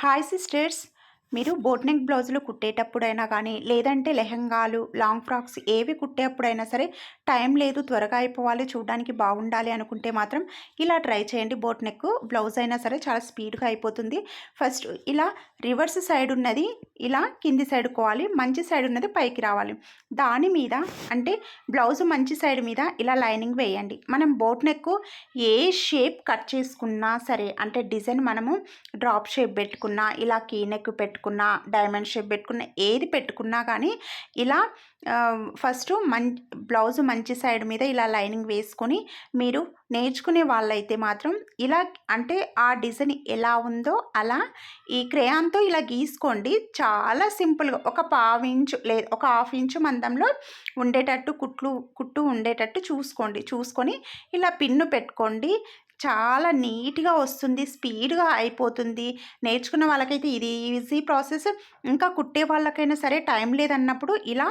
Hi sisters, మీరు boat neck బ్లౌజులు కుట్టేటప్పుడైనా కానీ లేదంటే లెహంగాలు లాంగ్ ఫ్రాక్స్ ఏవి కుట్టేటప్పుడైనా సరే టైం లేదు త్వరగా అయిపోవాలి చూడడానికి బాగుండాలి అనుకుంటే మాత్రం ఇలా ట్రై చేయండి. బోట్ నెక్ బ్లౌజ్ అయినా సరే చాలా స్పీడ్గా అయిపోతుంది. ఫస్ట్ ఇలా రివర్స్ సైడ్ ఉన్నది ఇలా కింది సైడ్ కోవాలి మంచి సైడ్ ఉన్నది పైకి రావాలి. దాని మీద అంటే బ్లౌజ్ మంచి సైడ్ మీద ఇలా లైనింగ్ వేయండి. మనం బోట్ నెక్ ఏ షేప్ కట్ చేసుకున్నా సరే అంటే డిజైన్ మనము డ్రాప్ షేప్ పెట్టుకున్నా ఇలా కీ నెక్ పెట్టు పెట్టుకున్నా డైమండ్ షేప్ పెట్టుకున్న ఏది పెట్టుకున్నా కానీ ఇలా ఫస్ట్ మం బ్లౌజ్ మంచి సైడ్ మీద ఇలా లైనింగ్ వేసుకొని మీరు నేర్చుకునే వాళ్ళైతే మాత్రం ఇలా అంటే ఆ డిజైన్ ఎలా ఉందో అలా ఈ క్రేయాన్తో ఇలా గీసుకోండి. చాలా సింపుల్గా ఒక పావు ఇంచు లేదు ఒక హాఫ్ ఇంచు మందంలో ఉండేటట్టు కుట్లు కుట్టు ఉండేటట్టు చూసుకోండి. చూసుకొని ఇలా పిన్ను పెట్టుకోండి. చాలా నీట్గా వస్తుంది స్పీడ్గా అయిపోతుంది. నేర్చుకున్న వాళ్ళకైతే ఇది ఈజీ ప్రాసెస్. ఇంకా కుట్టే వాళ్ళకైనా సరే టైం లేదన్నప్పుడు ఇలా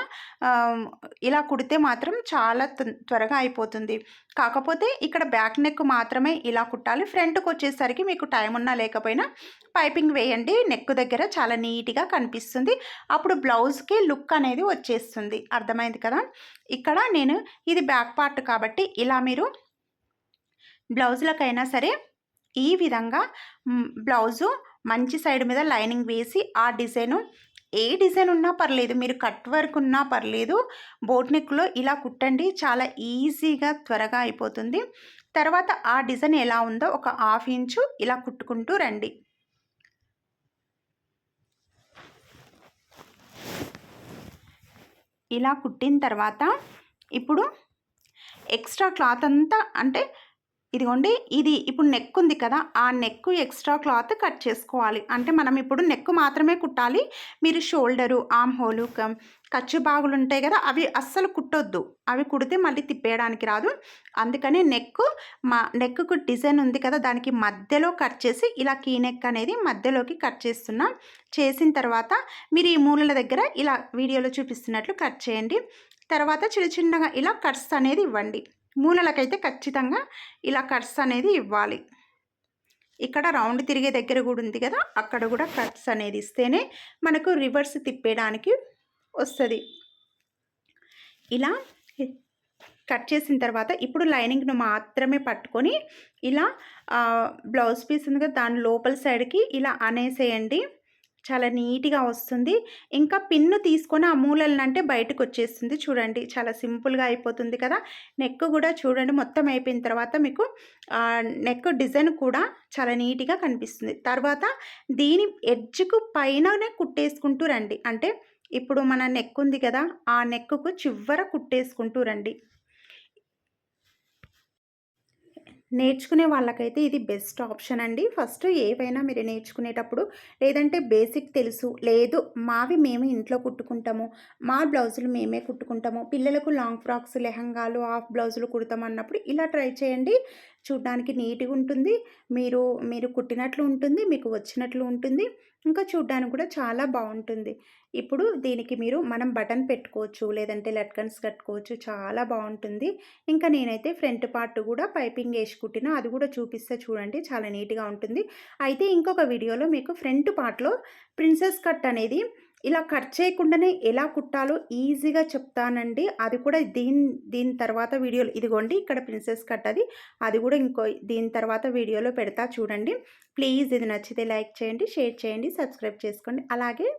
ఇలా కుడితే మాత్రం చాలా త్వరగా అయిపోతుంది. కాకపోతే ఇక్కడ బ్యాక్ నెక్ మాత్రమే ఇలా కుట్టాలి. ఫ్రంట్కి వచ్చేసరికి మీకు టైం ఉన్నా లేకపోయినా పైపింగ్ వేయండి. నెక్ దగ్గర చాలా నీట్గా కనిపిస్తుంది. అప్పుడు బ్లౌజ్కి లుక్ అనేది వచ్చేస్తుంది. అర్థమైంది కదా? ఇక్కడ నేను ఇది బ్యాక్ పార్ట్ కాబట్టి ఇలా మీరు బ్లౌజులకైనా సరే ఈ విధంగా బ్లౌజు మంచి సైడ్ మీద లైనింగ్ వేసి ఆ డిజైను ఏ డిజైన్ ఉన్నా పర్లేదు మీరు కట్ వర్క్ ఉన్నా పర్లేదు బోట్ నెక్లో ఇలా కుట్టండి చాలా ఈజీగా త్వరగా అయిపోతుంది. తర్వాత ఆ డిజైన్ ఎలా ఉందో ఒక హాఫ్ ఇంచు ఇలా కుట్టుకుంటూ రండి. ఇలా కుట్టిన తర్వాత ఇప్పుడు ఎక్స్ట్రా క్లాత్ అంతా అంటే ఇదిగోండి ఇది ఇప్పుడు నెక్ ఉంది కదా ఆ నెక్ ఎక్స్ట్రా క్లాత్ కట్ చేసుకోవాలి. అంటే మనం ఇప్పుడు నెక్ మాత్రమే కుట్టాలి. మీరు షోల్డరు ఆమ్ హోలు ఖర్చు బాగులు ఉంటాయి కదా అవి అస్సలు కుట్టొద్దు. అవి కుడితే మళ్ళీ తిప్పేయడానికి రాదు. అందుకని నెక్ మా నెక్కు డిజైన్ ఉంది కదా దానికి మధ్యలో కట్ చేసి ఇలా కీ నెక్ అనేది మధ్యలోకి కట్ చేస్తున్నాం. చేసిన తర్వాత మీరు ఈ మూలల దగ్గర ఇలా వీడియోలో చూపిస్తున్నట్లు కట్ చేయండి. తర్వాత చిన్న చిన్నగా ఇలా కట్స్ అనేది ఇవ్వండి. మూలలకైతే ఖచ్చితంగా ఇలా కట్స్ అనేది ఇవ్వాలి. ఇక్కడ రౌండ్ తిరిగే దగ్గర కూడా ఉంది కదా అక్కడ కూడా కట్స్ అనేది ఇస్తేనే మనకు రివర్స్ తిప్పేయడానికి వస్తుంది. ఇలా కట్ చేసిన తర్వాత ఇప్పుడు లైనింగ్ను మాత్రమే పట్టుకొని ఇలా బ్లౌజ్ పీస్ ఉంది కదా దాని లోపల సైడ్కి ఇలా అనేసేయండి. చాలా నీట్గా వస్తుంది. ఇంకా పిన్ను తీసుకొని ఆ మూలలనంటే బయటకు వచ్చేస్తుంది చూడండి. చాలా సింపుల్గా అయిపోతుంది కదా. నెక్ కూడా చూడండి మొత్తం అయిపోయిన తర్వాత మీకు నెక్ డిజైన్ కూడా చాలా నీట్గా కనిపిస్తుంది. తర్వాత దీని ఎడ్జ్కు పైననే కుట్టేసుకుంటూ రండి. అంటే ఇప్పుడు మన నెక్ ఉంది కదా ఆ నెక్కు చివర కుట్టేసుకుంటూ రండి. నేర్చుకునే వాళ్ళకైతే ఇది బెస్ట్ ఆప్షన్ అండి. ఫస్ట్ ఏవైనా మీరు నేర్చుకునేటప్పుడు లేదంటే బేసిక్ తెలుసు లేదు మావి మేము ఇంట్లో కుట్టుకుంటాము మా బ్లౌజులు మేమే కుట్టుకుంటాము పిల్లలకు లాంగ్ ఫ్రాక్స్ లెహంగాలు హాఫ్ బ్లౌజులు కుడతామన్నప్పుడు ఇలా ట్రై చేయండి. చూడ్డానికి నీట్గా ఉంటుంది. మీరు మీరు కుట్టినట్లు ఉంటుంది మీకు వచ్చినట్లు ఉంటుంది. ఇంకా చూడ్డానికి కూడా చాలా బాగుంటుంది. ఇప్పుడు దీనికి మీరు మనం బటన్ పెట్టుకోవచ్చు లేదంటే లట్కన్స్ కట్టుకోవచ్చు చాలా బాగుంటుంది. ఇంకా నేనైతే ఫ్రంట్ పార్ట్ కూడా పైపింగ్ వేసి కుట్టిన అది కూడా చూపిస్తే చూడండి చాలా నీట్గా ఉంటుంది. అయితే ఇంకొక వీడియోలో మీకు ఫ్రంట్ పార్ట్లో ప్రిన్సెస్ కట్ అనేది ఇలా కట్ చేయకుండానే ఎలా కుట్టాలో ఈజీగా చెప్తానండి. అది కూడా దీని దీని తర్వాత వీడియోలో ఇదిగోండి ఇక్కడ ప్రిన్సెస్ కట్ అది. అది కూడా ఇంకో దీని తర్వాత వీడియోలో పెడతా చూడండి. ప్లీజ్ ఇది నచ్చితే లైక్ చేయండి షేర్ చేయండి సబ్స్క్రైబ్ చేసుకోండి. అలాగే